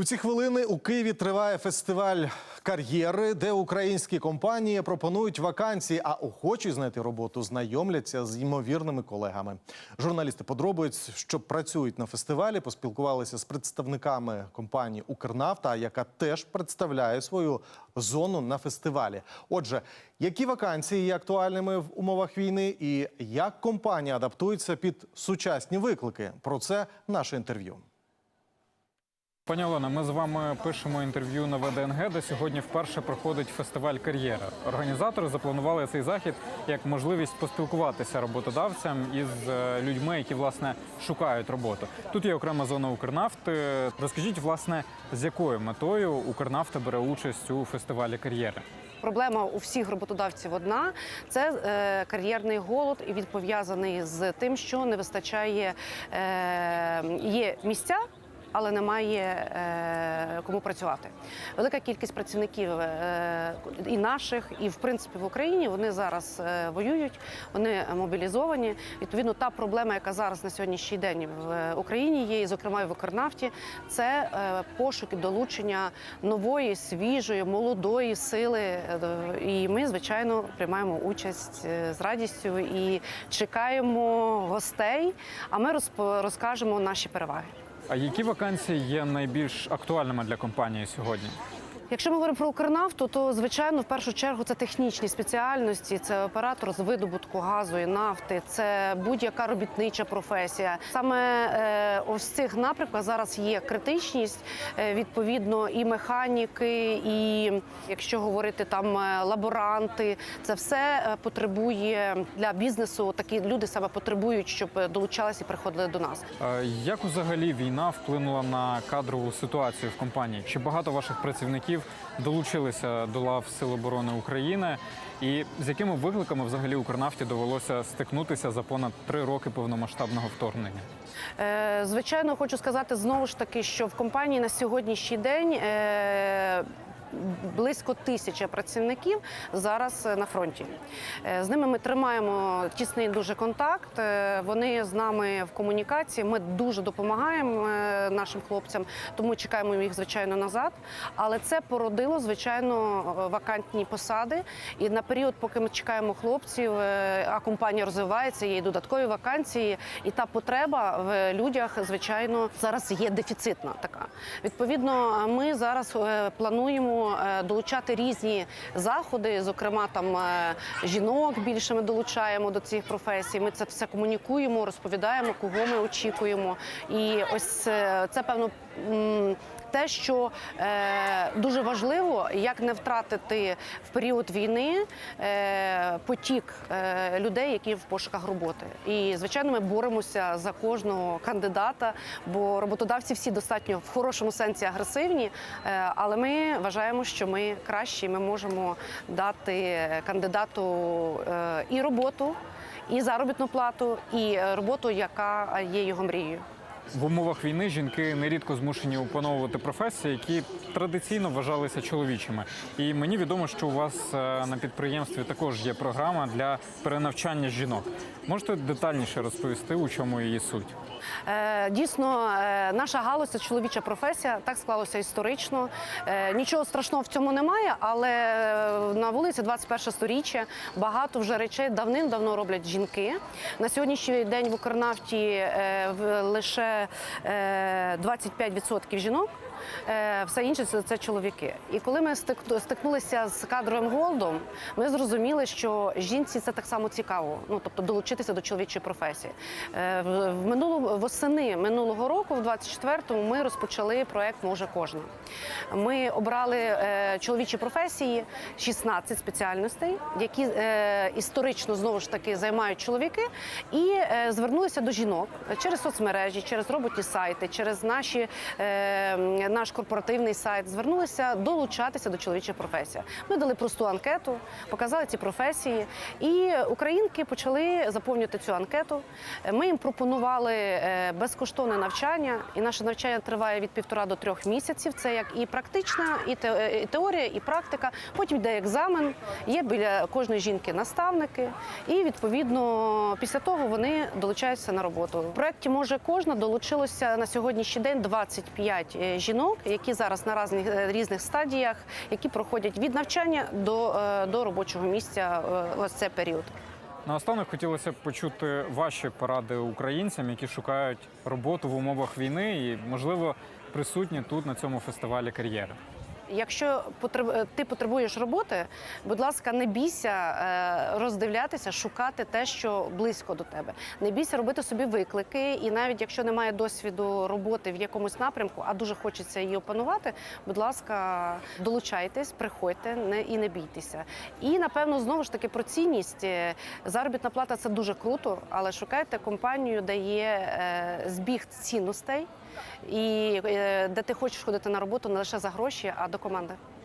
У ці хвилини у Києві триває фестиваль кар'єри, де українські компанії пропонують вакансії, а охочі знайти роботу знайомляться з ймовірними колегами. Журналісти подробиць, що працюють на фестивалі, поспілкувалися з представниками компанії Укрнафта, яка теж представляє свою зону на фестивалі. Отже, які вакансії є актуальними в умовах війни, і як компанія адаптується під сучасні виклики? Про це наше інтерв'ю. Пані Олена, ми з вами пишемо інтерв'ю на ВДНГ, де сьогодні вперше проходить фестиваль кар'єра. Організатори запланували цей захід як можливість поспілкуватися роботодавцям із е, людьми, які власне шукають роботу. Тут є окрема зона Укрнафти. Розкажіть, власне, з якою метою Укрнафта бере участь у фестивалі кар'єри? Проблема у всіх роботодавців одна це е, кар'єрний голод, і він пов'язаний з тим, що не вистачає е, є місця. Але немає е, кому працювати. Велика кількість працівників е, і наших, і в принципі в Україні вони зараз е, воюють, вони мобілізовані. Відповідно, та проблема, яка зараз на сьогоднішній день в Україні є, і зокрема і в Укрнафті, це е, пошук долучення нової, свіжої, молодої сили. І ми, звичайно, приймаємо участь з радістю і чекаємо гостей. А ми розкажемо наші переваги. А які вакансії є найбільш актуальними для компанії сьогодні? Якщо ми говоримо про Укрнафту, то звичайно в першу чергу це технічні спеціальності, це оператор з видобутку газу і нафти, це будь-яка робітнича професія. Саме е, ось цих напрямках зараз є критичність, е, відповідно, і механіки, і якщо говорити там е, лаборанти, це все потребує для бізнесу. Такі люди саме потребують, щоб долучалися і приходили до нас. Як взагалі війна вплинула на кадрову ситуацію в компанії? Чи багато ваших працівників долучилися до лав Сил оборони України? І з якими викликами взагалі Укрнафті довелося стикнутися за понад три роки повномасштабного вторгнення? Е, Звичайно, хочу сказати знову ж таки, що в компанії на сьогоднішній день. Близько тисячі працівників зараз е, на фронті. Е, З ними ми тримаємо тісний дуже контакт. е, Вони з нами в комунікації. Ми дуже допомагаємо нашим хлопцям, тому чекаємо їх звичайно назад. Але це породило звичайно вакантні посади. І на період, поки ми чекаємо хлопців, а компанія розвивається, є додаткові вакансії, і та потреба в людях, звичайно, зараз є дефіцитна така. Відповідно, ми зараз плануємо е, долучати різні заходи, зокрема там е, жінок більше ми долучаємо до цих професій. Ми це все комунікуємо, розповідаємо, кого ми очікуємо. І ось е, це певно. Те, що е, дуже важливо, як не втратити в період війни е, потік е, людей, які в пошуках роботи. І звичайно, ми боремося за кожного кандидата, бо роботодавці всі достатньо в хорошому сенсі агресивні. Але ми вважаємо, що ми кращі, ми можемо дати кандидату і роботу, і заробітну плату, і роботу, яка є його мрією. В умовах війни жінки нерідко змушені опановувати професії, які традиційно вважалися чоловічими. І мені відомо, що у вас е, на підприємстві також є програма для перенавчання жінок. Можете детальніше розповісти, у чому її суть? Е, Дійсно, е, наша галузь це чоловіча професія, так склалося історично. Нічого страшного в цьому немає, але на вулиці 21 сторіччя багато вже речей давним-давно роблять жінки. На сьогоднішній день в Укрнафті лише е, 25% жінок. Е, Все інше це, чоловіки. І коли ми стикнулися з кадровим голодом, ми зрозуміли, що жінці це так само цікаво. Ну тобто долучитися до чоловічої професії. Е, В минулу восени минулого року, в 24-му, ми розпочали проект Може кожна. Ми обрали е, чоловічі професії, 16 спеціальностей, які е, історично знову ж таки займають чоловіки, і е, звернулися до жінок через соцмережі, через роботі сайти, через наші е, наш корпоративний сайт. Звернулися долучатися до чоловічої професії. Ми дали просту анкету, показали ці професії, і українки почали заповнювати цю анкету. Ми їм пропонували е, безкоштовне навчання, і наше навчання триває від півтора до трьох місяців. Це як і практична, е, і теорія, і практика. Потім йде екзамен. Є біля кожної жінки наставники, і відповідно після того вони долучаються на роботу. В проєкті може кожна долучилося на сьогоднішній день 25 жінок. жінок, які зараз на різних, е, різних стадіях, які проходять від навчання до, е, до робочого місця е, ось цей період. Наостанок хотілося б почути ваші поради українцям, які шукають роботу в умовах війни і, можливо, присутні тут на цьому фестивалі кар'єри. Якщо е, ти потребуєш роботи, будь ласка, не бійся е, роздивлятися, шукати те, що близько до тебе. Не бійся робити собі виклики, і навіть якщо немає досвіду роботи в якомусь напрямку, а дуже хочеться її опанувати, будь ласка, долучайтесь, приходьте не і не бійтеся. І напевно знову ж таки про цінність. Е, Заробітна плата це дуже круто, але шукайте компанію, де є збіг цінностей, і е, де ти хочеш ходити на роботу не лише за гроші, а до команди.